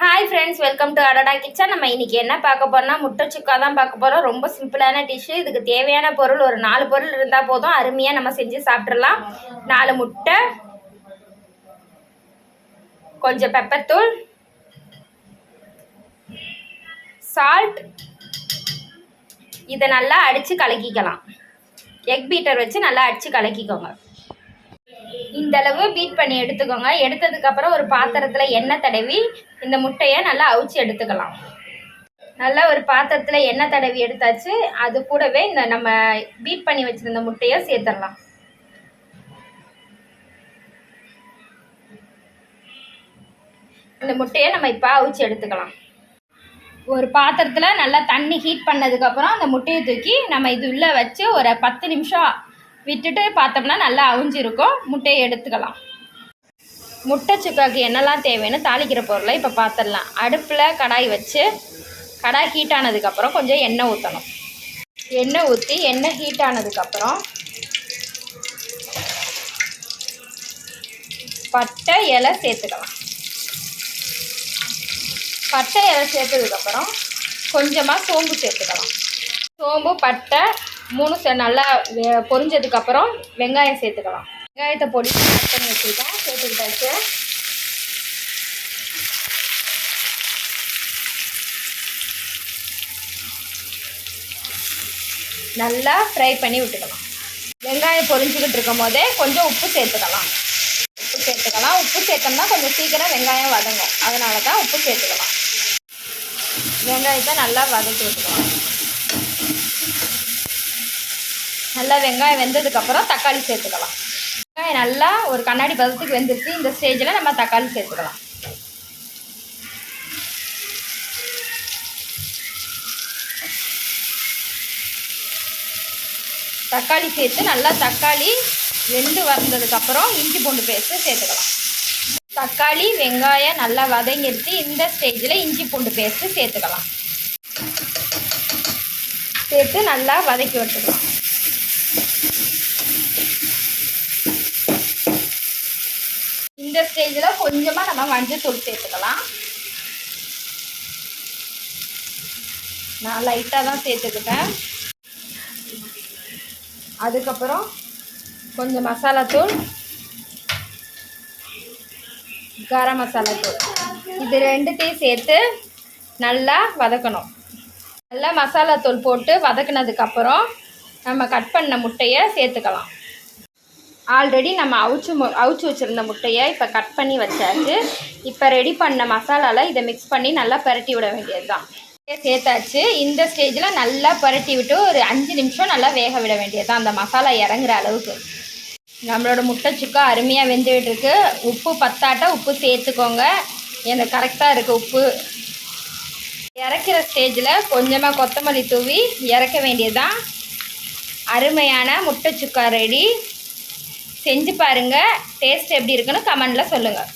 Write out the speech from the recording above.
Hi friends welcome to அடடா kitchen நம்ம இன்றைக்கி என்ன பார்க்க போகிறோம்னா முட்டை சுக்கா தான் பார்க்க போகிறோம் ரொம்ப சிம்பிளான டிஷ்ஷு இதுக்கு தேவையான பொருள் ஒரு நாலு பொருள் இருந்தால் போதும். அருமையாக நம்ம செஞ்சு சாப்பிட்றலாம் நாலு முட்டை கொஞ்சம் பெப்பத்தூள் சால்ட் இதை நல்லா அடித்து கலக்கிக்கலாம். எக் பீட்டர் வச்சு நல்லா அடித்து கலக்கிக்கோங்க. இந்த அளவு பீட் பண்ணி எடுத்துக்கோங்க. எடுத்ததுக்கு அப்புறம் ஒரு பாத்திரத்துல எண்ணெய் தடவி இந்த முட்டையை நல்லா அவிச்சு எடுத்துக்கலாம். நல்லா ஒரு பாத்திரத்துல எண்ணெய் தடவி எடுத்தாச்சு. அது கூடவே இந்த நம்ம பீட் பண்ணி வச்சிருந்த முட்டையை சேர்த்துடலாம். இந்த முட்டையை நம்ம இப்போ அவிச்சு எடுத்துக்கலாம். ஒரு பாத்திரத்தில் நல்லா தண்ணி ஹீட் பண்ணதுக்கப்புறம் அந்த முட்டையை தூக்கி நம்ம இது உள்ளே வச்சு ஒரு பத்து நிமிஷம் விட்டுட்டு பார்த்தோம்னா நல்லா அவிஞ்சிருக்கும். முட்டையை எடுத்துக்கலாம். முட்டை சுக்காவுக்கு என்னெல்லாம் தேவைன்னு தாளிக்கிற பொருளை இப்போ பார்த்துடலாம் அடுப்பில் கடாய் வச்சு கடாய் ஹீட் ஆனதுக்கப்புறம் கொஞ்சம் எண்ணெய் ஊற்றணும் எண்ணெய் ஊற்றி எண்ணெய் ஹீட் ஆனதுக்கப்புறம் பட்டை இலை சேர்த்துக்கலாம். பட்டை இலை சேர்த்ததுக்கப்புறம் கொஞ்சமாக சோம்பு சேர்த்துக்கலாம். சோம்பு பட்டை மூணு சே நல்லா வெ- பொரிஞ்சதுக்கப்புறம் வெங்காயம் சேர்த்துக்கலாம். வெங்காயத்தை பொடி கட் பண்ணி வச்சுருக்கோம் சேர்த்துக்கிட்டாச்சு. நல்லா ஃப்ரை பண்ணி விட்டுக்கலாம். வெங்காயம் பொரிஞ்சுக்கிட்டு இருக்கும் போதே கொஞ்சம் உப்பு சேர்த்துக்கலாம். உப்பு சேர்த்துக்கலாம். உப்பு சேர்த்தோம்னா கொஞ்சம் சீக்கிரம் வெங்காயம் வதங்கும். அதனால தான் உப்பு சேர்த்துக்கலாம். வெங்காயத்தை நல்லா வதக்கி விட்டுக்கலாம். நல்லா வெங்காயம் வெந்ததுக்கப்புறம் தக்காளி சேர்த்துக்கலாம். வெங்காயம் நல்லா ஒரு கண்ணாடி பதத்துக்கு வெந்துருச்சு. இந்த ஸ்டேஜில் நம்ம தக்காளி சேர்த்துக்கலாம். தக்காளி சேர்த்து நல்லா தக்காளி வெந்து வந்ததுக்கப்புறம் இஞ்சி பூண்டு பேஸ்ட்டு சேர்த்துக்கலாம். தக்காளி வெங்காயம் நல்லா வதங்கிடுச்சு இந்த ஸ்டேஜில் இஞ்சி பூண்டு பேஸ்ட்டு சேர்த்துக்கலாம். சேர்த்து நல்லா வதக்கி விட்டுக்கலாம் இந்த ஸ்டேஜில் கொஞ்சமாக நம்ம மஞ்சத்தூள் சேர்த்துக்கலாம். நான் லைட்டாக தான் சேர்த்துக்கிட்டேன். அதுக்கப்புறம் கொஞ்சம் மசாலாத்தூள் கரம் மசாலா தூள். இது ரெண்டுத்தையும் சேர்த்து நல்லா வதக்கணும். நல்லா மசாலா தூள் போட்டு வதக்குனதுக்கப்புறம் நம்ம கட் பண்ண முட்டையை சேர்த்துக்கலாம். ஆல்ரெடி நம்ம அவிச்சு மு அவிச்சு வச்சுருந்த முட்டையை இப்போ கட் பண்ணி வச்சாச்சு. இப்போ ரெடி பண்ண மசாலாவில் இதை மிக்ஸ் பண்ணி நல்லா பரட்டி விட வேண்டியது தான் சேர்த்தாச்சு. இந்த ஸ்டேஜில் நல்லா பரட்டி விட்டு ஒரு அஞ்சு நிமிஷம் நல்லா வேக விட வேண்டியது தான் அந்த மசாலா இறங்குற அளவுக்கு. நம்மளோட முட்டை சுக்கா அருமையாக வெந்துகிட்டு இருக்கு உப்பு பத்தாட்டா உப்பு சேர்த்துக்கோங்க. எனக்கு கரெக்டாக இருக்குது உப்பு. இறக்கிற ஸ்டேஜில் கொஞ்சமாக கொத்தமல்லி தூவி இறக்க வேண்டியது தான் அருமையான முட்டை சுக்கா ரெடி செஞ்சு பாருங்கள் டேஸ்ட் எப்படி இருக்குன்னு கமெண்டில் சொல்லுங்கள்